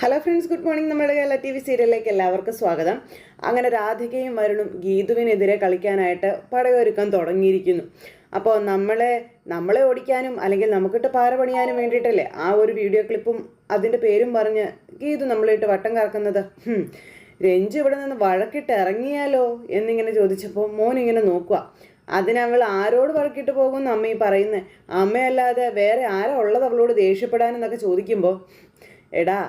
Hello friends good morning നമ്മുടെ Kerala T V സീരിയലിലേക്ക് എല്ലാവർക്കും സ്വാഗതം. അങ്ങനെ രാധികയും വരുണും ഗീതുവിനെതിരെ കളിക്കാനായിട്ട് പടയൊരുക്കം തുടങ്ങിയിരിക്കുന്നു. അപ്പോൾ നമ്മളെ നമ്മളെ ഓടിക്കാനും അല്ലെങ്കിൽ നമുക്കിട്ട് പാര പണിയാനും വേണ്ടിയിട്ടല്ലേ ആ ഒരു വീഡിയോ ക്ലിപ്പും അതിന്റെ പേരും പറഞ്ഞ് ഗീതു നമ്മളിട്ട് വട്ടം കറക്കുന്നത്? രഞ്ജു ഇവിടെ നിന്ന് വഴക്കിട്ട് ഇറങ്ങിയാലോ എന്നിങ്ങനെ ചോദിച്ചപ്പോൾ മോൻ ഇങ്ങനെ നോക്കുക അതിനവൾ ആരോട് വഴക്കിട്ട് പോകുമെന്ന് അമ്മ ഈ പറയുന്നത് അമ്മയല്ലാതെ വേറെ ആരാ ഉള്ളത് അവളോട് ദേഷ്യപ്പെടാനെന്നൊക്കെ ചോദിക്കുമ്പോൾ എടാ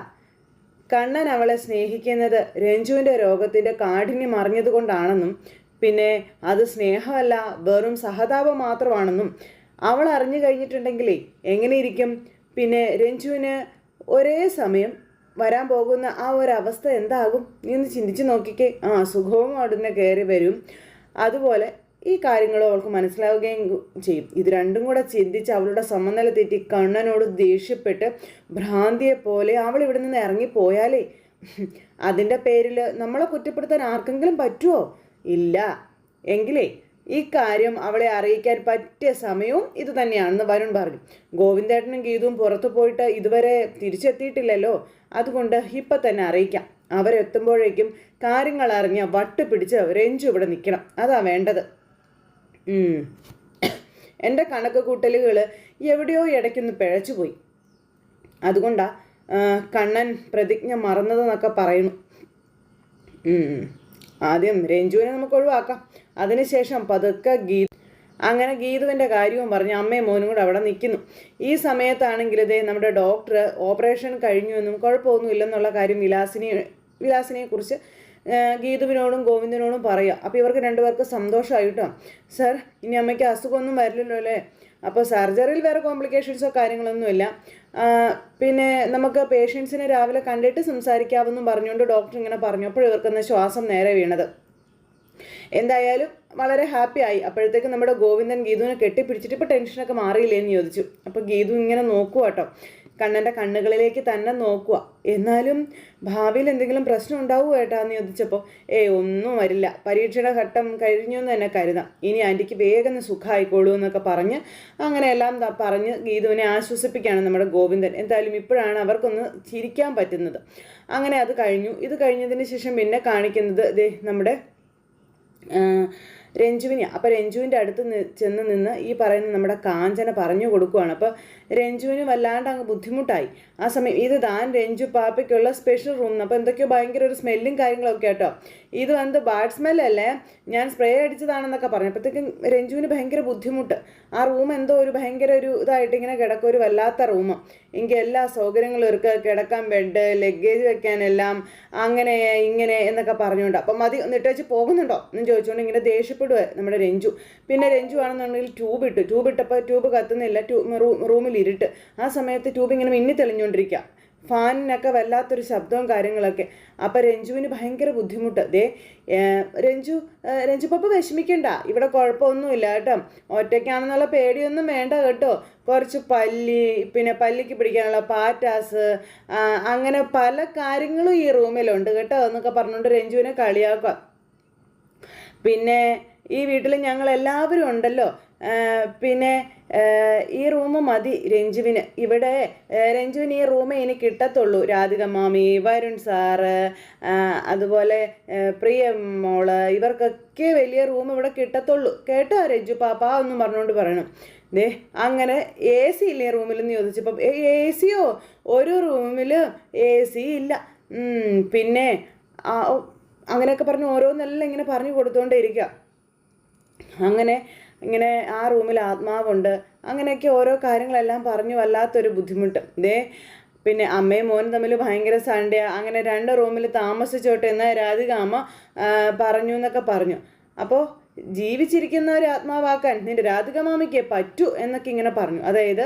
കണ്ണൻ അവളെ സ്നേഹിക്കുന്നത് രഞ്ജുവിന്റെ രോഗത്തിന്റെ കാഠിന്യം അറിഞ്ഞതുകൊണ്ടാണെന്നും പിന്നെ അത് സ്നേഹമല്ല വെറും സഹതാപം മാത്രമാണെന്നും അവൾ അറിഞ്ഞു കഴിഞ്ഞിട്ടുണ്ടെങ്കിലേ എങ്ങനെയിരിക്കും? പിന്നെ രഞ്ജുവിന് ഒരേ സമയം വരാൻ പോകുന്ന ആ ഒരവസ്ഥ എന്താകും? എന്ന് ചിന്തിച്ച് നോക്കിക്കേ. ആ സുഖവും അവിടുന്ന് കയറി വരും. അതുപോലെ ഈ കാര്യങ്ങളും അവൾക്ക് മനസ്സിലാവുകയും ചെയ്യും. ഇത് രണ്ടും കൂടെ ചിന്തിച്ച് അവളുടെ സമനില തെറ്റി കണ്ണനോട് ദേഷ്യപ്പെട്ട് ഭ്രാന്തിയെ പോലെ അവൾ ഇവിടെ നിന്ന് ഇറങ്ങിപ്പോയാലേ? അതിന്റെ പേരിൽ നമ്മളെ കുറ്റപ്പെടുത്താൻ ആർക്കെങ്കിലും പറ്റുമോ ഇല്ല. എങ്കിലേ ഈ കാര്യം അവളെ അറിയിക്കാൻ പറ്റിയ സമയവും ഇത് തന്നെയാണെന്ന് വരുൺ പറഞ്ഞു. ഗോവിന്ദേട്ടനും ഗീതവും പുറത്തു പോയിട്ട് ഇതുവരെ തിരിച്ചെത്തിയിട്ടില്ലല്ലോ. അതുകൊണ്ട് ഇപ്പം തന്നെ അറിയിക്കാം. അവരെത്തുമ്പോഴേക്കും കാര്യങ്ങൾ അറിഞ്ഞ വട്ട് പിടിച്ച് രഞ്ജു ഇവിടെ നിൽക്കണം. അതാ വേണ്ടത്. എന്റെ കണക്ക് കൂട്ടലുകൾ എവിടെയോ ഇടയ്ക്കൊന്ന് പിഴച്ചുപോയി അതുകൊണ്ടാ കണ്ണൻ പ്രതിജ്ഞ മറന്നതെന്നൊക്കെ പറയുന്നു. ആദ്യം രഞ്ജുവിനെ നമുക്ക് ഒഴിവാക്കാം. അതിനുശേഷം പതുക്കെ ഗീത അങ്ങനെ ഗീതുവിന്റെ കാര്യവും പറഞ്ഞ് അമ്മയും മോനും കൂടെ അവിടെ നിൽക്കുന്നു. ഈ സമയത്താണെങ്കിൽ ഇതേ നമ്മുടെ ഡോക്ടർ ഓപ്പറേഷൻ കഴിഞ്ഞു എന്നും കുഴപ്പമൊന്നും ഇല്ലെന്നുള്ള കാര്യം വിലാസിനെ വിലാസിനെ കുറിച്ച് ഗീതുവിനോടും ഗോവിന്ദനോടും പറയുക. അപ്പോൾ ഇവർക്ക് രണ്ടുപേർക്ക് സന്തോഷമായിട്ടോ? സർ ഇനി അമ്മയ്ക്ക് അസുഖമൊന്നും വരില്ലല്ലോ അല്ലേ? അപ്പോൾ സർജറിയിൽ വേറെ കോംപ്ലിക്കേഷൻസോ കാര്യങ്ങളൊന്നുമില്ല പിന്നെ നമുക്ക് പേഷ്യൻസിനെ രാവിലെ കണ്ടിട്ട് സംസാരിക്കാമെന്നും പറഞ്ഞുകൊണ്ട് ഡോക്ടർ ഇങ്ങനെ പറഞ്ഞു അപ്പോൾ ഇവർക്കൊന്ന് ശ്വാസം നേരെ വീണത്. എന്തായാലും വളരെ ഹാപ്പി ആയി. അപ്പോഴത്തേക്ക് നമ്മുടെ ഗോവിന്ദൻ ഗീതുവിനെ കെട്ടിപ്പിടിച്ചിട്ട് ഇപ്പോൾ ടെൻഷനൊക്കെ മാറിയില്ലേ എന്ന് ചോദിച്ചു. അപ്പോൾ ഗീതു ഇങ്ങനെ നോക്കുക കേട്ടോ കണ്ണന്റെ കണ്ണുകളിലേക്ക് തന്നെ നോക്കുക. എന്നാലും ഭാവിയിൽ എന്തെങ്കിലും പ്രശ്നം ഉണ്ടാവുമോ ഏട്ടാ എന്ന് ചോദിച്ചപ്പോൾ ഏ ഒന്നും വരില്ല. പരീക്ഷയുടെ ഘട്ടം കഴിഞ്ഞു എന്ന് തന്നെ കരുതാം. ഇനി ആന്റിക്ക് വേഗം സുഖമായിക്കോളൂ എന്നൊക്കെ പറഞ്ഞ് അങ്ങനെ എല്ലാം പറഞ്ഞ് ഗീതുവിനെ ആശ്വസിപ്പിക്കുകയാണ് നമ്മുടെ ഗോവിന്ദൻ. എന്തായാലും ഇപ്പോഴാണ് അവർക്കൊന്ന് ചിരിക്കാൻ പറ്റുന്നത്. അങ്ങനെ അത് കഴിഞ്ഞു. ഇത് കഴിഞ്ഞതിന് ശേഷം പിന്നെ കാണിക്കുന്നത് നമ്മുടെ രഞ്ജുവിനെ. അപ്പോൾ രഞ്ജുവിന്റെ അടുത്ത് ചെന്ന് നിന്ന് ഈ പറയുന്ന നമ്മുടെ കാഞ്ചന പറഞ്ഞു കൊടുക്കുകയാണ് അപ്പോൾ രഞ്ജുവിന് വല്ലാണ്ട് അങ്ങ് ബുദ്ധിമുട്ടായി. ആ സമയം ഇത് താൻ രഞ്ജു പാപ്പയ്ക്കുള്ള സ്പെഷ്യൽ റൂം അപ്പോൾ എന്തൊക്കെയോ ഭയങ്കര ഒരു സ്മെല്ലും കാര്യങ്ങളൊക്കെ കേട്ടോ. ഇത് വന്ന് ബാഡ് സ്മെല്ലല്ലേ ഞാൻ സ്പ്രേ അടിച്ചതാണെന്നൊക്കെ പറഞ്ഞു. അപ്പോഴത്തേക്കും രഞ്ജുവിന് ഭയങ്കര ബുദ്ധിമുട്ട്. ആ റൂം എന്തോ ഒരു ഭയങ്കര ഒരു ഇതായിട്ട് ഇങ്ങനെ കിടക്കുക ഒരു വല്ലാത്ത റൂം എങ്കിൽ എല്ലാ സൗകര്യങ്ങളും ഇവർക്ക് കിടക്കാൻ ബെഡ് ലഗേജ് വെക്കാനെല്ലാം അങ്ങനെ ഇങ്ങനെ എന്നൊക്കെ പറഞ്ഞുകൊണ്ട്. അപ്പം മതി ഒന്നിട്ടേച്ച് പോകുന്നുണ്ടോ? എന്ന് ചോദിച്ചുകൊണ്ട് ഇങ്ങനെ ദേഷ്യം ദേഷ്യപ്പെടുക നമ്മുടെ രഞ്ജു. പിന്നെ രഞ്ജു ആണെന്നുണ്ടെങ്കിൽ ട്യൂബ് ഇട്ടു ട്യൂബ് ഇട്ടപ്പോൾ ട്യൂബ് കത്തുന്നില്ല ട്യൂ റൂമിൽ ഇരുട്ട്. ആ സമയത്ത് ട്യൂബ് ഇങ്ങനെ മിന്നി തെളിഞ്ഞുകൊണ്ടിരിക്കുക ഫാനിനൊക്കെ വല്ലാത്തൊരു ശബ്ദവും കാര്യങ്ങളൊക്കെ. അപ്പോൾ രഞ്ജുവിന് ഭയങ്കര ബുദ്ധിമുട്ട്. ദേ രഞ്ജു രഞ്ജു പപ്പ വിഷമിക്കണ്ട. ഇവിടെ കുഴപ്പമൊന്നുമില്ല കേട്ടോ. ഒറ്റയ്ക്കാണെന്നുള്ള പേടിയൊന്നും വേണ്ട കേട്ടോ. കുറച്ച് പല്ലി പിന്നെ പല്ലിക്ക് പിടിക്കാനുള്ള പാറ്റാസ് അങ്ങനെ പല കാര്യങ്ങളും ഈ റൂമിലുണ്ട് കേട്ടോ എന്നൊക്കെ പറഞ്ഞുകൊണ്ട് രഞ്ജുവിനെ കളിയാക്കുക. പിന്നെ ഈ വീട്ടിൽ ഞങ്ങൾ എല്ലാവരും ഉണ്ടല്ലോ പിന്നെ ഈ റൂം മതി രഞ്ജുവിന്. ഇവിടെ രഞ്ജുവിന് ഈ റൂമേ ഇനി കിട്ടത്തുള്ളൂ. രാധിക മാമി വരുൺ സാറ് അതുപോലെ പ്രിയ മോൾ ഇവർക്കൊക്കെ വലിയ റൂം ഇവിടെ കിട്ടത്തുള്ളൂ. കേട്ടോ രഞ്ജു പാപ്പ ഒന്നും പറഞ്ഞുകൊണ്ട് പറയണം. ദേ അങ്ങനെ എ സി റൂമിൽ റൂമിലെന്ന് ചോദിച്ചപ്പം എ സിയോ ഒരു റൂമിൽ എ സി ഇല്ല. പിന്നെ അങ്ങനെയൊക്കെ പറഞ്ഞ് ഓരോന്നെല്ലാം ഇങ്ങനെ പറഞ്ഞു കൊടുത്തുകൊണ്ടേ ഇരിക്കുക അങ്ങനെ ഇങ്ങനെ ആ റൂമിൽ ആത്മാവുണ്ട്. അങ്ങനെയൊക്കെ ഓരോ കാര്യങ്ങളെല്ലാം പറഞ്ഞു വല്ലാത്തൊരു ബുദ്ധിമുട്ട്. ദേ പിന്നെ അമ്മയും മോനും തമ്മിൽ ഭയങ്കര സൺഡേ അങ്ങനെ രണ്ട് റൂമിൽ താമസിച്ചോട്ടെ എന്ന് രാധിക അമ്മ പറഞ്ഞു എന്നൊക്കെ പറഞ്ഞു. അപ്പോൾ ജീവിച്ചിരിക്കുന്ന ഒരു ആത്മാവാക്കാൻ നിന്റെ രാധിക മാമിക്ക് പറ്റൂ എന്നൊക്കെ ഇങ്ങനെ പറഞ്ഞു. അതായത്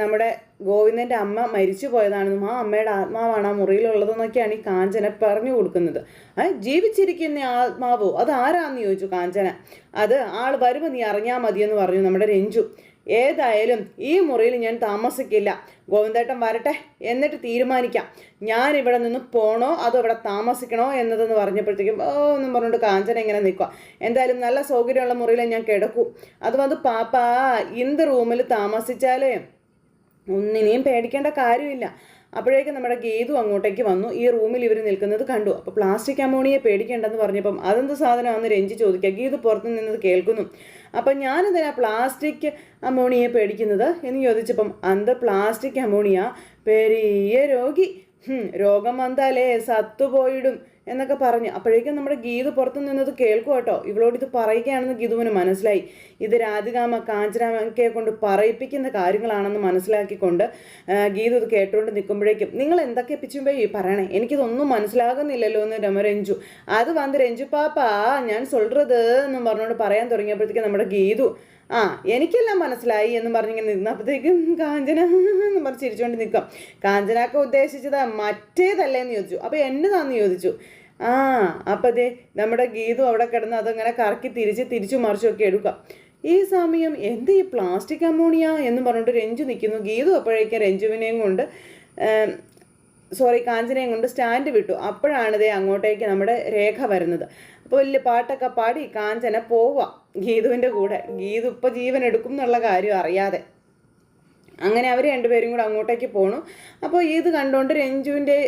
നമ്മുടെ ഗോവിന്ദന്റെ അമ്മ മരിച്ചു പോയതാണെന്നും ആ അമ്മയുടെ ആത്മാവാണ് ആ മുറിയിലുള്ളതെന്നൊക്കെയാണ് ഈ കാഞ്ചന പറഞ്ഞു കൊടുക്കുന്നത്. ജീവിച്ചിരിക്കുന്ന ആത്മാവോ? അത് ആരാന്ന് ചോദിച്ചു കാഞ്ചന? അത് ആൾ വരുമ്പോൾ നീ അറിഞ്ഞാൽ മതിയെന്ന് പറഞ്ഞു നമ്മുടെ രഞ്ജു. ഏതായാലും ഈ മുറിയിൽ ഞാൻ താമസിക്കില്ല. ഗോവിന്ദേട്ടൻ വരട്ടെ എന്നിട്ട് തീരുമാനിക്കാം. ഞാൻ ഇവിടെ നിന്ന് പോണോ അതോ ഇവിടെ താമസിക്കണോ എന്നതെന്ന് പറഞ്ഞപ്പോഴത്തേക്കും ഓ എന്നും പറഞ്ഞുകൊണ്ട് കാഞ്ചന ഇങ്ങനെ നിൽക്കുക എന്തായാലും നല്ല സൗകര്യമുള്ള മുറിയിൽ ഞാൻ കിടക്കൂ. അത് വന്ന് പാപ്പ ഇന്ത് റൂമിൽ താമസിച്ചാലേ ഒന്നിനെയും പേടിക്കേണ്ട കാര്യമില്ല. അപ്പോഴേക്കും നമ്മുടെ ഗീതു അങ്ങോട്ടേക്ക് വന്നു. ഈ റൂമിൽ ഇവർ നിൽക്കുന്നത് കണ്ടു. അപ്പോൾ പ്ലാസ്റ്റിക് അമോണിയെ പേടിക്കേണ്ടെന്ന് പറഞ്ഞപ്പം അതെന്ത് സാധനമാണെന്ന് രഞ്ജി ചോദിക്കുക. ഗീതു പുറത്ത് നിന്നത് കേൾക്കുന്നു. അപ്പം ഞാനെന്തിനാ പ്ലാസ്റ്റിക് അമോണിയെ പേടിക്കുന്നത് എന്ന് ചോദിച്ചപ്പം അന്ത് പ്ലാസ്റ്റിക് അമോണിയ പെരിയ രോഗി. രോഗം വന്നാലേ സത്തുപോയിടും. എന്നൊക്കെ പറഞ്ഞു. അപ്പോഴേക്കും നമ്മുടെ ഗീത് പുറത്തു നിന്നത് കേൾക്കും കേട്ടോ. ഇവളോട് ഇത് പറയുകയാണെന്ന് ഗീതുവിന് മനസ്സിലായി. ഇത് രാധികാമ കാഞ്ചനാമയ്ക്കെ കൊണ്ട് പറയിപ്പിക്കുന്ന കാര്യങ്ങളാണെന്ന് മനസ്സിലാക്കിക്കൊണ്ട് ഗീതു ഇത് കേട്ടുകൊണ്ട് നിൽക്കുമ്പോഴേക്കും നിങ്ങൾ എന്തൊക്കെ പിച്ചുമ്പോ ഈ പറയണേ? എനിക്കിതൊന്നും മനസ്സിലാകുന്നില്ലല്ലോ എന്ന് രമ രഞ്ജു. അത് വന്ന് രഞ്ജു പാപ്പാ ഞാൻ സൊല്ലത് എന്ന് പറഞ്ഞുകൊണ്ട് പറയാൻ തുടങ്ങിയപ്പോഴത്തേക്കും നമ്മുടെ ഗീതു ആ എനിക്കെല്ലാം മനസ്സിലായി എന്ന് പറഞ്ഞിങ്ങനെ നിന്നപ്പോഴത്തേക്കും കാഞ്ചന എന്ന് ചിരിച്ചുകൊണ്ട് നിൽക്കാം. കാഞ്ചനാക്ക ഉദ്ദേശിച്ചത് മറ്റേതല്ലേ എന്ന് ചോദിച്ചു. അപ്പോൾ എന്നതാന്ന് ചോദിച്ചു. ആ അപ്പം അതെ നമ്മുടെ ഗീതു അവിടെ കിടന്ന് അതങ്ങനെ കറക്കി തിരിച്ച് തിരിച്ചു മറിച്ചൊക്കെ എടുക്കാം. ഈ സമയം എന്ത് ഈ പ്ലാസ്റ്റിക് അമോണിയ എന്ന് പറഞ്ഞിട്ട് രഞ്ജു നിൽക്കുന്നു. ഗീതു അപ്പോഴേക്കും രഞ്ജുവിനെയും കൊണ്ട് സോറി കാഞ്ചനയും കൊണ്ട് സ്റ്റാൻഡ് വിട്ടു. അപ്പോഴാണ് ദേ അങ്ങോട്ടേക്ക് നമ്മുടെ രേഖ വരുന്നത്. അപ്പോൾ വലിയ പാട്ടൊക്കെ പാടി കാഞ്ചന പോവാം ഗീതുവിന്റെ കൂടെ. ഗീതു ഇപ്പോൾ ജീവൻ എടുക്കും എന്നുള്ള കാര്യം അറിയാതെ. അങ്ങനെ അവർ രണ്ടുപേരും കൂടെ അങ്ങോട്ടേക്ക് പോണു. അപ്പോൾ ഇത് കണ്ടുകൊണ്ട് രഞ്ജുവിന്റെ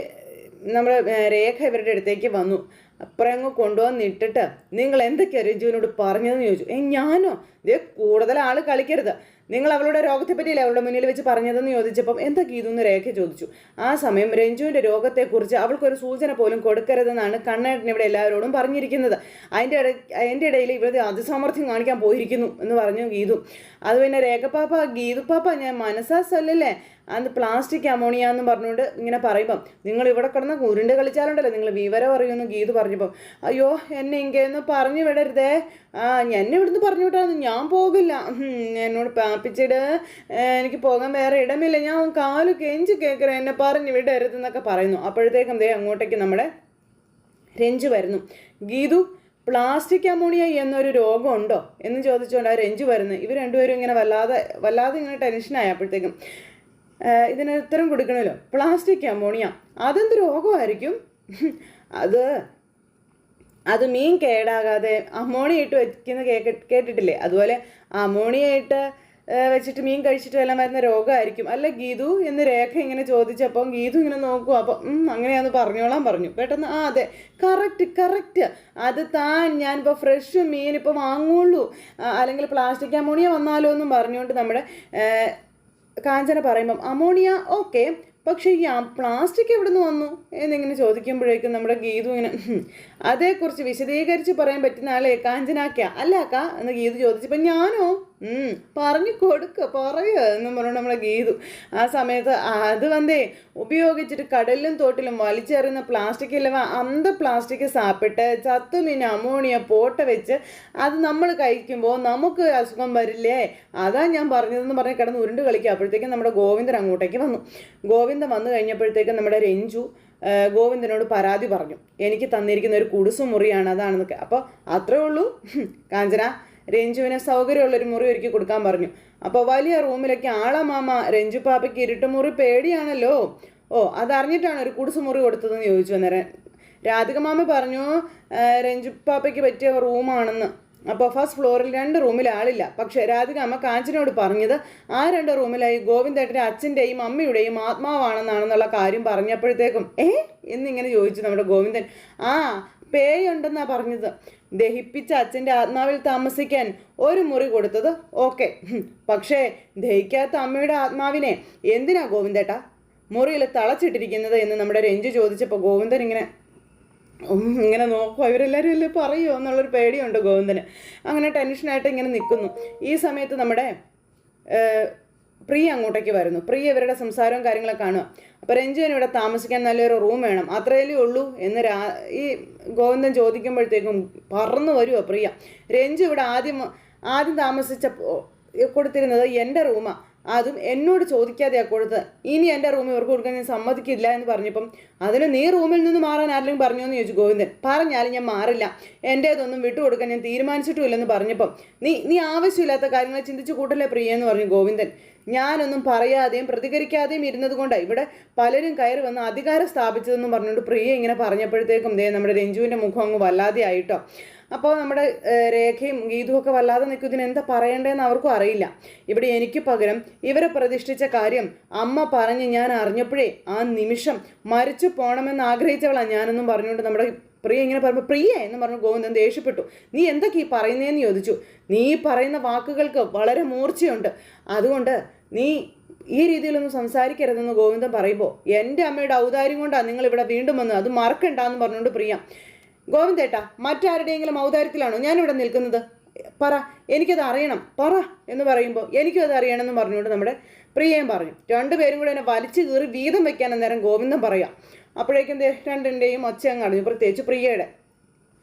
നമ്മൾ രേഖ ഇവരുടെ അടുത്തേക്ക് വന്നു. അപ്പുറം അങ്ങ് കൊണ്ടുവന്നിട്ടിട്ട് നിങ്ങൾ എന്തൊക്കെയാണ് രഞ്ജുവിനോട് പറഞ്ഞതെന്ന് ചോദിച്ചു? ഏ ഞാനോ? ഇതേ കൂടുതൽ ആൾ കളിക്കരുത്. നിങ്ങൾ അവളുടെ രോഗത്തെ പറ്റിയല്ലേ അവളുടെ മുന്നിൽ വെച്ച് പറഞ്ഞതെന്ന് ചോദിച്ചപ്പം എന്താ ഗീതെന്ന് രേഖ ചോദിച്ചു. ആ സമയം രഞ്ജുവിന്റെ രോഗത്തെക്കുറിച്ച് അവൾക്കൊരു സൂചന പോലും കൊടുക്കരുതെന്നാണ് കണ്ണേട്ടൻ ഇവിടെ എല്ലാവരോടും പറഞ്ഞിരിക്കുന്നത്. അതിന്റെ ഇട അതിന്റെ ഇടയിൽ ഇവിടെ അതിസാമർഥ്യം കാണിക്കാൻ പോയിരിക്കുന്നു എന്ന് പറഞ്ഞു ഗീതു. അത് പിന്നെ രേഖപ്പാപ്പ ഗീതുപ്പാപ്പ ഞാൻ മനസ്സാ അന്ന് പ്ലാസ്റ്റിക് അമോണിയ എന്ന് പറഞ്ഞുകൊണ്ട് ഇങ്ങനെ പറയുമ്പം നിങ്ങൾ ഇവിടെ കിടന്ന് ഉരുണ്ട് കളിച്ചാലുണ്ടല്ലോ. നിങ്ങൾ വിവരം അറിയുമെന്ന് ഗീത് പറഞ്ഞപ്പം അയ്യോ എന്നെ ഇങ്ങനെ പറഞ്ഞു വിടരുതേ. ആ എന്നെ ഇവിടുന്ന് പറഞ്ഞു വിട്ടാന്ന് ഞാൻ പോകില്ല. എന്നോട് പാപ്പിച്ചിട് എനിക്ക് പോകാൻ വേറെ ഇടമില്ല. ഞാൻ കാൽ കെഞ്ചി കേൾക്കറ എന്നെ പറഞ്ഞു വിടരുത് എന്നൊക്കെ പറയുന്നു. അപ്പോഴത്തേക്കും ദേ അങ്ങോട്ടേക്ക് നമ്മുടെ രഞ്ജു വരുന്നു. ഗീതു പ്ലാസ്റ്റിക് അമോണിയ എന്നൊരു രോഗമുണ്ടോ എന്ന് ചോദിച്ചുകൊണ്ട് ആ രഞ്ജു വരുന്നത് ഇവർ രണ്ടുപേരും ഇങ്ങനെ വല്ലാതെ വല്ലാതെ ഇങ്ങനെ ടെൻഷനായി അപ്പോഴത്തേക്കും. ഇതിന് ഉത്തരം കൊടുക്കണമല്ലോ. പ്ലാസ്റ്റിക് അമോണിയ അതെന്ത് രോഗമായിരിക്കും? അത് അത് മീൻ കേടാകാതെ അമോണിയ ഇട്ട് വെക്കുന്ന കേക്ക് കേട്ടിട്ടില്ലേ? അതുപോലെ അമോണിയ ഇട്ട് വെച്ചിട്ട് മീൻ കഴിച്ചിട്ട് എല്ലാം വരുന്ന രോഗമായിരിക്കും. അല്ല ഗീതു എന്ന് രേഖ ഇങ്ങനെ ചോദിച്ചപ്പോൾ ഗീതു ഇങ്ങനെ നോക്കും അപ്പം അങ്ങനെയാന്ന് പറഞ്ഞോളാൻ പറഞ്ഞു. പെട്ടെന്ന് ആ അതെ. കറക്റ്റ് കറക്റ്റ് അത് താൻ ഞാനിപ്പോൾ ഫ്രഷ് മീൻ ഇപ്പോൾ വാങ്ങുള്ളൂ അല്ലെങ്കിൽ പ്ലാസ്റ്റിക് അമോണിയ വന്നാലോ എന്നും പറഞ്ഞുകൊണ്ട് നമ്മുടെ കാഞ്ചന പറയുമ്പം അമോണിയ ഓക്കെ പക്ഷേ ഈ പ്ലാസ്റ്റിക് എവിടെ നിന്ന് വന്നു? എന്നിങ്ങനെ ചോദിക്കുമ്പോഴേക്കും നമ്മുടെ ഗീതു ഇങ്ങനെ "ഹും, അതേക്കുറിച്ച് വിശദീകരിച്ച് പറയാൻ പറ്റുന്ന ആളെ കാഞ്ചനാക്ക അല്ല അക്ക എന്ന് ഗീതു ചോദിച്ചപ്പോൾ ഞാനോ? പറഞ്ഞു കൊടുക്കുക പറയുക എന്ന് പറഞ്ഞു നമ്മളെ ഗീതു. ആ സമയത്ത് അത് വന്നേ ഉപയോഗിച്ചിട്ട് കടലിലും തോട്ടിലും വലിച്ചെറിയുന്ന പ്ലാസ്റ്റിക് ഇല്ലവ അന്ത പ്ലാസ്റ്റിക് സാപ്പിട്ട് ചത്തുമീൻ അമോണിയ പോട്ട വെച്ച് അത് നമ്മൾ കഴിക്കുമ്പോൾ നമുക്ക് അസുഖം വരില്ലേ? അതാ ഞാൻ പറഞ്ഞതെന്ന് പറഞ്ഞ് കിടന്ന് ഉരുണ്ട് കളിക്കുക. അപ്പോഴത്തേക്കും നമ്മുടെ ഗോവിന്ദൻ അങ്ങോട്ടേക്ക് വന്നു. ഗോവിന്ദൻ വന്നു കഴിഞ്ഞപ്പോഴത്തേക്കും നമ്മുടെ രഞ്ജു ഗോവിന്ദനോട് പരാതി പറഞ്ഞു. എനിക്ക് തന്നിരിക്കുന്ന ഒരു കുടുസു മുറിയാണ് അതാണെന്നൊക്കെ. അപ്പോൾ അത്രേ ഉള്ളൂ. കാഞ്ചന. രഞ്ജുവിന് സൗകര്യമുള്ളൊരു മുറി ഒരുക്കി കൊടുക്കാൻ പറഞ്ഞു. അപ്പോൾ വലിയ റൂമിലൊക്കെ ആളാ മാമ രഞ്ജു പാപ്പയ്ക്ക് ഇരുട്ടുമുറി പേടിയാണല്ലോ. ഓ അതറിഞ്ഞിട്ടാണ് ഒരു കുടിസ് മുറി കൊടുത്തതെന്ന് ചോദിച്ചു അന്നേരം. രാധിക മാമ പറഞ്ഞു രഞ്ജു പാപ്പയ്ക്ക് പറ്റിയ റൂമാണെന്ന്. അപ്പോൾ ഫസ്റ്റ് ഫ്ലോറിൽ രണ്ട് റൂമിൽ ആളില്ല. പക്ഷേ രാധിക അമ്മ കാഞ്ചനോട് പറഞ്ഞത് ആ രണ്ട് റൂമിലായി ഗോവിന്ദേട്ടന്റെ അച്ഛന്റെയും അമ്മയുടെയും ആത്മാവാണെന്നാണെന്നുള്ള കാര്യം പറഞ്ഞപ്പോഴത്തേക്കും ഏ? എന്നിങ്ങനെ ചോദിച്ചു നമ്മുടെ ഗോവിന്ദൻ. ആ പേയുണ്ടെന്നാണ് പറഞ്ഞത്. ദഹിപ്പിച്ച അച്ഛന്റെ ആത്മാവിൽ താമസിക്കാൻ ഒരു മുറി കൊടുത്തത് ഓക്കെ. പക്ഷേ ദഹിക്കാത്ത അമ്മയുടെ ആത്മാവിനെ എന്തിനാ ഗോവിന്ദേട്ടാ? മുറിയിൽ തളച്ചിട്ടിരിക്കുന്നത് എന്ന് നമ്മുടെ രഞ്ജു ചോദിച്ചപ്പോൾ ഗോവിന്ദൻ ഇങ്ങനെ ഇങ്ങനെ നോക്കുക ഇവരെല്ലാവരും അല്ലേ പറയുമോ എന്നുള്ളൊരു പേടിയുണ്ട് ഗോവിന്ദന്. അങ്ങനെ ടെൻഷനായിട്ട് ഇങ്ങനെ നിൽക്കുന്നു. ഈ സമയത്ത് നമ്മുടെ പ്രിയ അങ്ങോട്ടേക്ക് വരുന്നു. പ്രിയ ഇവരുടെ സംസാരവും കാര്യങ്ങളൊക്കെ കാണുക. അപ്പോൾ രഞ്ജുവിന് ഇവിടെ താമസിക്കാൻ നല്ലൊരു റൂം വേണം. അത്രയല്ലേ ഉള്ളൂ എന്ന് രാ ഈ ഗോവിന്ദൻ ചോദിക്കുമ്പോഴത്തേക്കും പറന്നു വരുമോ പ്രിയ. രഞ്ജു ഇവിടെ ആദ്യം ആദ്യം താമസിച്ച കൊടുത്തിരുന്നത് എന്റെ റൂമാണ് അതും എന്നോട് ചോദിക്കാതെയാണ് കൊടുത്തത്. ഇനി എന്റെ റൂമിൽ ഇവർക്ക് കൊടുക്കാൻ ഞാൻ സമ്മതിക്കില്ല എന്ന് പറഞ്ഞപ്പം അതിന് നീ റൂമിൽ നിന്ന് മാറാൻ ആരെങ്കിലും പറഞ്ഞോ എന്ന് ചോദിച്ചു ഗോവിന്ദൻ. പറഞ്ഞാലും ഞാൻ മാറില്ല. എന്റേതൊന്നും വിട്ടുകൊടുക്കാൻ ഞാൻ തീരുമാനിച്ചിട്ടുമില്ലെന്ന് പറഞ്ഞപ്പം നീ നീ ആവശ്യമില്ലാത്ത കാര്യങ്ങൾ ചിന്തിച്ചു കൂട്ടല്ലേ പ്രിയ എന്ന് പറഞ്ഞു ഗോവിന്ദൻ. ഞാനൊന്നും പറയാതെയും പ്രതികരിക്കാതെയും ഇരുന്നത് ഇവിടെ പലരും കയറി വന്ന് അധികാരം സ്ഥാപിച്ചതെന്നും പറഞ്ഞുകൊണ്ട് പ്രിയ ഇങ്ങനെ പറഞ്ഞപ്പോഴത്തേക്കും ദേ നമ്മുടെ രഞ്ജുവിന്റെ മുഖം അങ്ങ് വല്ലാതെ ആയിട്ടോ അപ്പോൾ നമ്മുടെ രേഖയും ഗീതും ഒക്കെ വല്ലാതെ നിൽക്കും. ഇതിന് എന്താ പറയണ്ടേന്ന് അവർക്കും അറിയില്ല. ഇവിടെ എനിക്ക് പകരം ഇവരെ പ്രതിഷ്ഠിച്ച കാര്യം അമ്മ പറഞ്ഞ് ഞാൻ അറിഞ്ഞപ്പോഴേ ആ നിമിഷം മരിച്ചു പോകണമെന്ന് ആഗ്രഹിച്ചവളാണ് ഞാനെന്നും പറഞ്ഞുകൊണ്ട് നമ്മുടെ പ്രിയ ഇങ്ങനെ പറയുമ്പോൾ പ്രിയ എന്ന് പറഞ്ഞു ഗോവിന്ദൻ ദേഷ്യപ്പെട്ടു. നീ എന്തൊക്കെ ഈ പറയുന്നതെന്ന് ചോദിച്ചു. നീ പറയുന്ന വാക്കുകൾക്ക് വളരെ മൂർച്ചയുണ്ട്. അതുകൊണ്ട് നീ ഈ രീതിയിലൊന്നും സംസാരിക്കരുതെന്ന് ഗോവിന്ദൻ പറയുമ്പോൾ എന്റെ അമ്മയുടെ ഔദാര്യം കൊണ്ടാണ് നിങ്ങൾ ഇവിടെ വീണ്ടും വന്നത്. അത് മറക്കണ്ടെന്ന് പറഞ്ഞുകൊണ്ട് പ്രിയ ഗോവിന്ദേട്ടാ മറ്റാരുടെയെങ്കിലും ഔദാര്യത്തിലാണോ ഞാനിവിടെ നിൽക്കുന്നത്? പറ എനിക്കത് അറിയണം പറ എന്ന് പറയുമ്പോൾ എനിക്കും അത് പറഞ്ഞുകൊണ്ട് നമ്മുടെ പ്രിയയും പറഞ്ഞു. രണ്ടുപേരും കൂടെ എന്നെ വലിച്ചു കീറി വീതം വെക്കാൻ അന്നേരം ഗോവിന്ദൻ പറയാം. അപ്പോഴേക്കും രണ്ടിന്റെയും ഒച്ച അങ്ങ് അടഞ്ഞു. പ്രത്യേകിച്ച് പ്രിയയുടെ.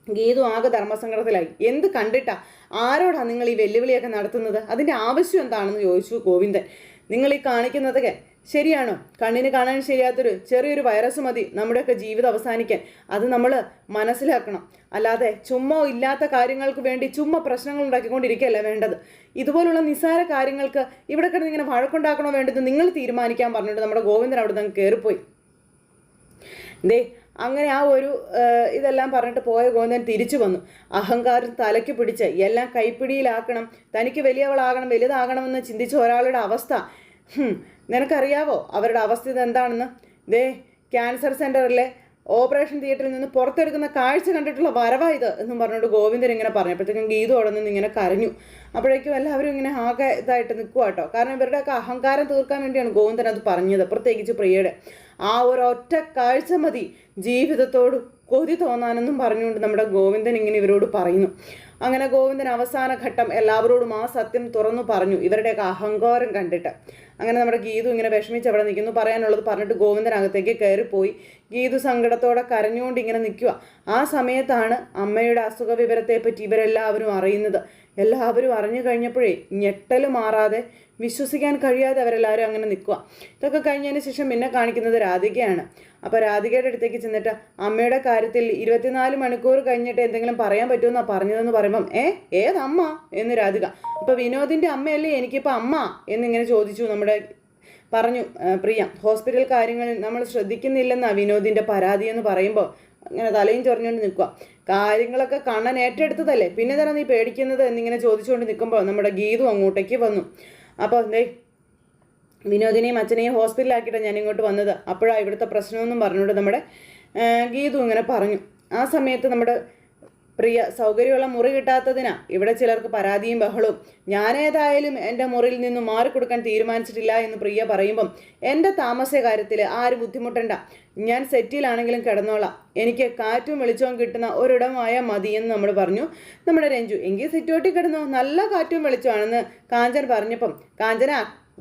ഗീതു ആകെ ധർമ്മസങ്കടത്തിലായി. എന്ത് കണ്ടിട്ടാ? ആരോടാ നിങ്ങൾ ഈ വെല്ലുവിളിയൊക്കെ നടത്തുന്നത്? അതിന്റെ ആവശ്യം എന്താണെന്ന് ചോദിച്ചു ഗോവിന്ദൻ. നിങ്ങൾ ഈ കാണിക്കുന്നതൊക്കെ ശരിയാണോ? കണ്ണിന് കാണാൻ ശരിയാത്തൊരു ചെറിയൊരു വൈറസ് മതി നമ്മുടെയൊക്കെ ജീവിതം അവസാനിക്കാൻ. അത് നമ്മൾ മനസ്സിലാക്കണം. അല്ലാതെ ചുമ്മാ ഇല്ലാത്ത കാര്യങ്ങൾക്ക് വേണ്ടി ചുമ്മാ പ്രശ്നങ്ങൾ ഉണ്ടാക്കിക്കൊണ്ടിരിക്കുകയല്ല വേണ്ടത്. ഇതുപോലുള്ള നിസ്സാര കാര്യങ്ങൾക്ക് ഇവിടെ കിടന്ന് ഇങ്ങനെ വഴക്കുണ്ടാക്കണോ വേണ്ടത് നിങ്ങൾ തീരുമാനിക്കാൻ പറഞ്ഞിട്ട് നമ്മുടെ ഗോവിന്ദൻ അവിടെ നിന്ന് കയറിപ്പോയി ദേ അങ്ങനെ ആ ഒരു ഇതെല്ലാം പറഞ്ഞിട്ട് പോയ ഗോവിന്ദൻ തിരിച്ചു വന്നു. അഹങ്കാരം തലയ്ക്ക് പിടിച്ച് എല്ലാം കൈപ്പിടിയിലാക്കണം. തനിക്ക് വലിയവളാകണം വലുതാകണമെന്ന് ചിന്തിച്ച ഒരാളുടെ അവസ്ഥ. നിനക്കറിയാവോ അവരുടെ അവസ്ഥ എന്താണെന്ന് ദേ ക്യാൻസർ സെന്ററിലെ ഓപ്പറേഷൻ തിയേറ്ററിൽ നിന്ന് പുറത്തെടുക്കുന്ന കാഴ്ച കണ്ടിട്ടുള്ള വരവാ ഇത് എന്നും പറഞ്ഞുകൊണ്ട് ഗോവിന്ദൻ ഇങ്ങനെ പറഞ്ഞപ്പോഴത്തേക്കും ഗീതു അവിടെ നിന്ന് ഇങ്ങനെ കരഞ്ഞു. അപ്പോഴേക്കും എല്ലാവരും ഇങ്ങനെ ആകെ ഇതായിട്ട് നിൽക്കുക കേട്ടോ. കാരണം ഇവരുടെയൊക്കെ അഹങ്കാരം തീർക്കാൻ വേണ്ടിയാണ് ഗോവിന്ദൻ അത് പറഞ്ഞത്. പ്രത്യേകിച്ച് പ്രിയയുടെ. ആ ഒരു ഒറ്റ കാഴ്ച മതി. ജീവിതത്തോട് കൊതി തോന്നാനെന്നും പറഞ്ഞുകൊണ്ട് നമ്മുടെ ഗോവിന്ദൻ ഇങ്ങനെ ഇവരോട് പറയുന്നു. അങ്ങനെ ഗോവിന്ദൻ അവസാന ഘട്ടം എല്ലാവരോടും ആ സത്യം തുറന്നു പറഞ്ഞു. ഇവരുടെയൊക്കെ അഹങ്കാരം കണ്ടിട്ട്. അങ്ങനെ നമ്മുടെ ഗീതു ഇങ്ങനെ വിഷമിച്ച് അവിടെ നിൽക്കുന്നു. പറയാനുള്ളത് പറഞ്ഞിട്ട് ഗോവിന്ദൻ അകത്തേക്ക് കയറിപ്പോയി. ഗീതു സങ്കടത്തോടെ കരഞ്ഞുകൊണ്ട് ഇങ്ങനെ നിൽക്കുക. ആ സമയത്താണ് അമ്മയുടെ അസുഖ വിവരത്തെപ്പറ്റി ഇവരെല്ലാവരും അറിയുന്നത്. എല്ലാവരും അറിഞ്ഞു കഴിഞ്ഞപ്പോഴേ ഞെട്ടൽ മാറാതെ വിശ്വസിക്കാൻ കഴിയാതെ അവരെല്ലാവരും അങ്ങനെ നിൽക്കുക. ഇതൊക്കെ കഴിഞ്ഞതിന് ശേഷം പിന്നെ കാണിക്കുന്നത് രാധികയാണ്. അപ്പോൾ രാധികയുടെ അടുത്തേക്ക് ചെന്നിട്ട് അമ്മയുടെ കാര്യത്തിൽ ഇരുപത്തിനാല് മണിക്കൂർ കഴിഞ്ഞിട്ട് എന്തെങ്കിലും പറയാൻ പറ്റുമെന്നാണ് പറഞ്ഞതെന്ന് പറയുമ്പം ഏ ഏതമ്മ? എന്ന് രാധിക. അപ്പോൾ വിനോദിന്റെ അമ്മയല്ലേ എനിക്കിപ്പോൾ അമ്മ എന്നിങ്ങനെ ചോദിച്ചു നമ്മുടെ പറഞ്ഞു പ്രിയ ഹോസ്പിറ്റൽ കാര്യങ്ങളിൽ നമ്മൾ ശ്രദ്ധിക്കുന്നില്ലെന്നാണ് വിനോദിന്റെ പരാതി എന്ന് പറയുമ്പോൾ അങ്ങനെ തലയും ചൊറിഞ്ഞുകൊണ്ട് നിൽക്കുക. കാര്യങ്ങളൊക്കെ കണ്ണൻ ഏറ്റെടുത്തതല്ലേ? പിന്നെ തന്നെ നീ പേടിക്കുന്നത് എന്നിങ്ങനെ ചോദിച്ചുകൊണ്ട് നിൽക്കുമ്പോൾ നമ്മുടെ ഗീതു അങ്ങോട്ടേക്ക് വന്നു. അപ്പോൾ എന്തേ വിനോദിനെയും അച്ഛനെയും ഹോസ്പിറ്റലിലാക്കിയിട്ടാണ് ഞാൻ ഇങ്ങോട്ട് വന്നത്. അപ്പോഴാണ് ഇവിടുത്തെ പ്രശ്നമൊന്നും പറഞ്ഞുകൊണ്ട് നമ്മുടെ ഗീതു ഇങ്ങനെ പറഞ്ഞു. ആ സമയത്ത് നമ്മുടെ പ്രിയ സൗകര്യമുള്ള മുറി കിട്ടാത്തതിനാ ഇവിടെ ചിലർക്ക് പരാതിയും ബഹളവും ഞാനേതായാലും എന്റെ മുറിയിൽ നിന്ന് മാറിക്കൊടുക്കാൻ തീരുമാനിച്ചിട്ടില്ല എന്ന് പ്രിയ പറയുമ്പം എന്റെ താമസ കാര്യത്തിൽ ആരും ബുദ്ധിമുട്ടണ്ട. ഞാൻ സെറ്റിലാണെങ്കിലും കിടന്നോളാം. എനിക്ക് കാറ്റും വെളിച്ചവും കിട്ടുന്ന ഒരിടമായ മതിയെന്ന് നമ്മൾ പറഞ്ഞു. നമ്മുടെ രഞ്ജു എങ്കിൽ സിറ്റോട്ടിൽ കിടന്നോ? നല്ല കാറ്റും വെളിച്ചമാണെന്ന് കാഞ്ചൻ പറഞ്ഞപ്പം കാഞ്ചന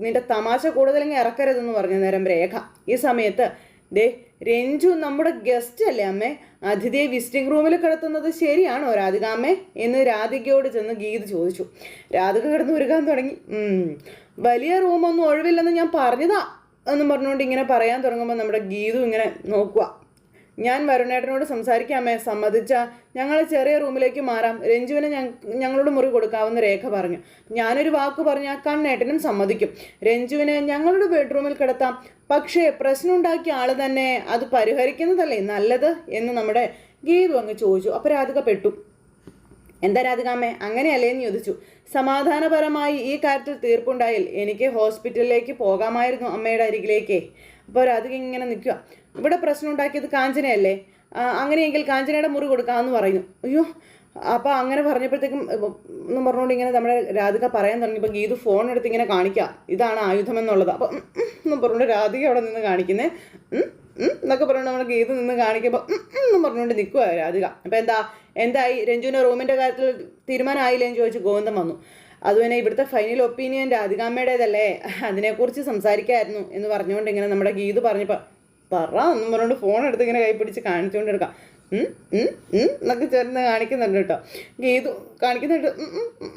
നിന്റെ തമാശ കൂടുതലെങ്കിൽ ഇറക്കരുതെന്ന് പറഞ്ഞു നേരം രേഖ. ഈ സമയത്ത് ദേ രഞ്ജു നമ്മുടെ ഗസ്റ്റ് അല്ലേ അമ്മേ? അതിഥിയെ വിസിറ്റിംഗ് റൂമിൽ കിടത്തുന്നത് ശരിയാണോ രാധിക അമ്മേ? എന്ന് രാധികയോട് ചെന്ന് ഗീത് ചോദിച്ചു. രാധിക കിടന്ന് ഒരുക്കാൻ തുടങ്ങി. വലിയ റൂമൊന്നും ഒഴിവില്ലെന്ന് ഞാൻ പറഞ്ഞതാ എന്നും പറഞ്ഞുകൊണ്ട് ഇങ്ങനെ പറയാൻ തുടങ്ങുമ്പോൾ നമ്മുടെ ഗീതു ഇങ്ങനെ നോക്കുക ഞാൻ വരുണേട്ടനോട് സംസാരിക്കാമേ സമ്മതിച്ച ഞങ്ങൾ ചെറിയ റൂമിലേക്ക് മാറാം. രഞ്ജുവിന് ഞങ്ങളോട് മുറി കൊടുക്കാവുന്ന രേഖ പറഞ്ഞു. ഞാനൊരു വാക്ക് പറഞ്ഞാൽ കണ്ണേട്ടനും സമ്മതിക്കും. രഞ്ജുവിനെ ഞങ്ങളുടെ ബെഡ്റൂമിൽ കിടത്താം. പക്ഷേ പ്രശ്നം ഉണ്ടാക്കിയ ആൾ തന്നെ അത് പരിഹരിക്കുന്നതല്ലേ നല്ലത് എന്ന് നമ്മുടെ ഗീതു അങ്ങ് ചോദിച്ചു. അപ്പോൾ രാധിക പെട്ടു. എന്താ രാധികാമ്മേ അങ്ങനെയല്ലേ എന്ന് ചോദിച്ചു. സമാധാനപരമായി ഈ കാര്യത്തിൽ തീർപ്പുണ്ടായാൽ എനിക്ക് ഹോസ്പിറ്റലിലേക്ക് പോകാമായിരുന്നു അമ്മയുടെ അരികിലേക്ക്. അപ്പോൾ രാധിക ഇങ്ങനെ നിൽക്കുക ഇവിടെ പ്രശ്നം ഉണ്ടാക്കിയത് കാഞ്ചനയല്ലേ? അങ്ങനെയെങ്കിൽ കാഞ്ചനയുടെ മുറി കൊടുക്കാമെന്ന് പറയുന്നു. അയ്യോ അപ്പോൾ അങ്ങനെ പറഞ്ഞപ്പോഴത്തേക്കും എന്നും പറഞ്ഞുകൊണ്ട് ഇങ്ങനെ നമ്മുടെ രാധിക പറയാൻ തുടങ്ങിയപ്പോൾ ഗീതു ഫോൺ എടുത്ത് ഇങ്ങനെ കാണിക്കുക ഇതാണ് ആയുധം എന്നുള്ളത് അപ്പം എന്നും പറഞ്ഞുകൊണ്ട് രാധിക അവിടെ നിന്ന് കാണിക്കുന്നത് എന്നൊക്കെ പറഞ്ഞുകൊണ്ട് നമ്മുടെ ഗീതു നിന്ന് കാണിക്കുമ്പോൾ എന്നും പറഞ്ഞുകൊണ്ട് നിൽക്കുക രാധിക. അപ്പോൾ എന്താ എന്തായി? രഞ്ജുവിന്റെ റൂമിന്റെ കാര്യത്തിൽ തീരുമാനമായില്ലേ എന്ന് ചോദിച്ചു ഗോവിന്ദം വന്നു. അതുപോലെ ഇവിടുത്തെ ഫൈനൽ ഒപ്പീനിയൻ രാധികാമ്മയുടേതല്ലേ? അതിനെക്കുറിച്ച് സംസാരിക്കായിരുന്നു എന്ന് പറഞ്ഞുകൊണ്ട് ഇങ്ങനെ നമ്മുടെ ഗീതു പറഞ്ഞപ്പോൾ പറ. എന്നും പറഞ്ഞുകൊണ്ട് ഫോൺ എടുത്ത് ഇങ്ങനെ കൈ പിടിച്ച് കാണിച്ചുകൊണ്ട് എടുക്കാം എന്നൊക്കെ ചേർന്ന് കാണിക്കുന്നുണ്ട് കേട്ടോ. ഗീതു കാണിക്കുന്നുണ്ട്.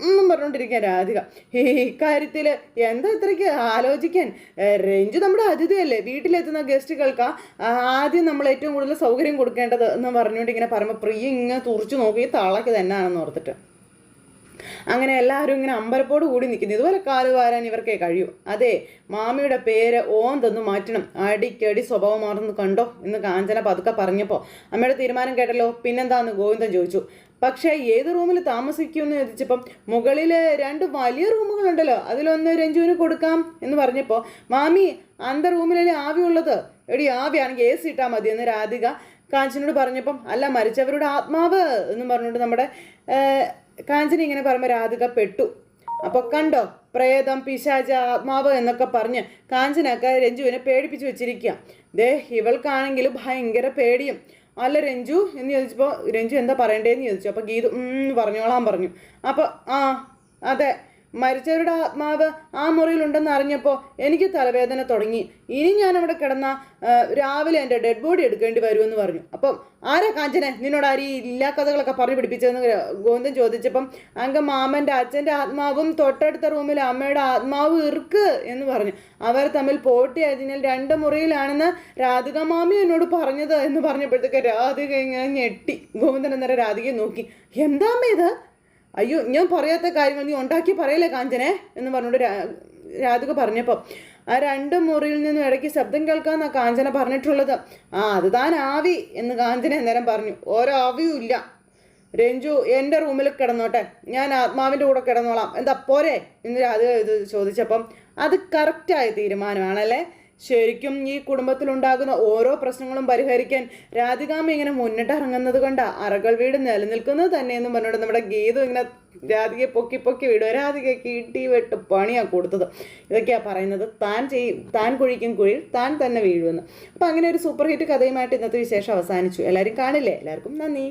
എന്നും പറഞ്ഞുകൊണ്ടിരിക്കുക രാധിക. ഈ കാര്യത്തിൽ എന്താ ഇത്രയ്ക്ക് ആലോചിക്കാൻ? റേഞ്ച് നമ്മുടെ അതിഥിയല്ലേ. വീട്ടിലെത്തുന്ന ഗസ്റ്റുകൾക്ക് ആദ്യം നമ്മൾ ഏറ്റവും കൂടുതൽ സൗകര്യം കൊടുക്കേണ്ടത് എന്ന് പറഞ്ഞുകൊണ്ട് ഇങ്ങനെ പറയുമ്പോൾ പ്രിയ ഇങ്ങനെ തുറച്ചു നോക്കി. തളക്ക് തന്നെയാണെന്ന് ഓർത്തിട്ട്. അങ്ങനെ എല്ലാവരും ഇങ്ങനെ അമ്പരപ്പോട് കൂടി നിൽക്കുന്നു. ഇതുപോലെ കാൽ വാരാൻ ഇവർക്കേ കഴിയൂ. അതെ മാമിയുടെ പേര് ഓം തന്നു മാറ്റണം. അടിക്കടി സ്വഭാവം മാറുന്ന കണ്ടോ എന്ന് കാഞ്ചന പതുക്കെ പറഞ്ഞപ്പോൾ അമ്മയുടെ തീരുമാനം കേട്ടല്ലോ. പിന്നെന്താന്ന് ഗോവിന്ദൻ ചോദിച്ചു. പക്ഷേ ഏത് റൂമിൽ താമസിക്കുമെന്ന് ചോദിച്ചപ്പം മുകളിൽ രണ്ട് വലിയ റൂമുകളുണ്ടല്ലോ. അതിലൊന്ന് രഞ്ജുവിന് കൊടുക്കാം എന്ന് പറഞ്ഞപ്പോൾ മാമി അന്ത റൂമിലല്ലേ ആവി ഉള്ളത് എടി ആവിയാണെങ്കിൽ എ സി ഇട്ടാൽ മതി എന്ന് രാധിക കാഞ്ചനോട് പറഞ്ഞപ്പം അല്ല മരിച്ചവരുടെ ആത്മാവ് എന്ന് പറഞ്ഞുകൊണ്ട് നമ്മുടെ കാഞ്ചന ഇങ്ങനെ പറയുമ്പോൾ രാധിക പെട്ടു. അപ്പൊ കണ്ടോ? പ്രേതം പിശാച ആത്മാവ് എന്നൊക്കെ പറഞ്ഞ് കാഞ്ചനൊക്കെ രഞ്ജുവിനെ പേടിപ്പിച്ചു വെച്ചിരിക്കുക ദേ ഇവൾക്കാണെങ്കിൽ ഭയങ്കര പേടിയും. അല്ല രഞ്ജു എന്ന് ചോദിച്ചപ്പോൾ രഞ്ജു എന്താ പറയണ്ടേന്ന് ചോദിച്ചു. അപ്പോൾ ഗീതു പറഞ്ഞോളാൻ പറഞ്ഞു. അപ്പോൾ ആ അതെ. മരിച്ചവരുടെ ആത്മാവ് ആ മുറിയിലുണ്ടെന്ന് അറിഞ്ഞപ്പോൾ എനിക്ക് തലവേദന തുടങ്ങി. ഇനി ഞാൻ അവിടെ കിടന്ന രാവിലെ എന്റെ ഡെഡ് ബോഡി എടുക്കേണ്ടി വരുമെന്ന് പറഞ്ഞു. അപ്പം ആരാ കാഞ്ചനെ? നിന്നോട് ആര് ഇല്ലാ കഥകളൊക്കെ പറഞ്ഞു പിടിപ്പിച്ചതെന്ന് ഗോവിന്ദൻ ചോദിച്ചപ്പം അങ്ങ് മാമന്റെ അച്ഛന്റെ ആത്മാവും തൊട്ടടുത്ത റൂമിൽ അമ്മയുടെ ആത്മാവും ഇർക്ക് എന്ന് പറഞ്ഞു. അവർ തമ്മിൽ പോട്ടിയായതിനാൽ രണ്ട് മുറിയിലാണെന്ന് രാധിക മാമി എന്നോട് പറഞ്ഞത് എന്ന് പറഞ്ഞപ്പോഴത്തേക്ക് രാധിക ഇങ്ങനെ ഞെട്ടി. ഗോവിന്ദൻ അന്നേരം രാധികയെ നോക്കി. എന്താ ഇത്? അയ്യോ ഞാൻ പറയാത്ത കാര്യങ്ങൾ നീ ഉണ്ടാക്കി പറയല്ലേ കാഞ്ചനെ? എന്ന് പറഞ്ഞുകൊണ്ട് രാ- രാധിക പറഞ്ഞപ്പം ആ രണ്ട് മുറിയിൽ നിന്നും ഇടയ്ക്ക് ശബ്ദം കേൾക്കാന്നാ കാഞ്ചന പറഞ്ഞിട്ടുള്ളത്. ആ അത് താൻ ആവി എന്ന് കാഞ്ചന അന്നേരം പറഞ്ഞു. ഓരോ ആവിയും ഇല്ല. രഞ്ജു എന്റെ റൂമിൽ കിടന്നോട്ടെ. ഞാൻ ആത്മാവിന്റെ കൂടെ കിടന്നോളാം. എന്താ പോരെ? എന്ന് രാധിക ഇത് ചോദിച്ചപ്പം അത് കറക്റ്റായ തീരുമാനമാണല്ലേ? ശരിക്കും ഈ കുടുംബത്തിലുണ്ടാകുന്ന ഓരോ പ്രശ്നങ്ങളും പരിഹരിക്കാൻ രാധികാമ്മ ഇങ്ങനെ മുന്നിട്ടിറങ്ങുന്നത് കൊണ്ട് അറകൾ വീട് നിലനിൽക്കുന്നത് തന്നെ എന്ന് പറഞ്ഞുകൊണ്ട് നമ്മുടെ ഗീതു ഇങ്ങനെ രാധികയെ പൊക്കി പൊക്കി വിടുക രാധികയ്ക്ക് ഇട്ടി വെട്ട് പണിയാണ് കൊടുത്തത്. ഇതൊക്കെയാണ് പറയുന്നത്. താൻ ചെയ്യും താൻ കുഴിക്കും കുഴിയിൽ താൻ തന്നെ വീഴുമെന്ന്. അപ്പം അങ്ങനെ ഒരു സൂപ്പർ ഹിറ്റ് കഥയുമായിട്ട് ഇന്നത്തെ വിശേഷം അവസാനിച്ചു. എല്ലാവരും കാണില്ലേ? എല്ലാവർക്കും നന്ദി.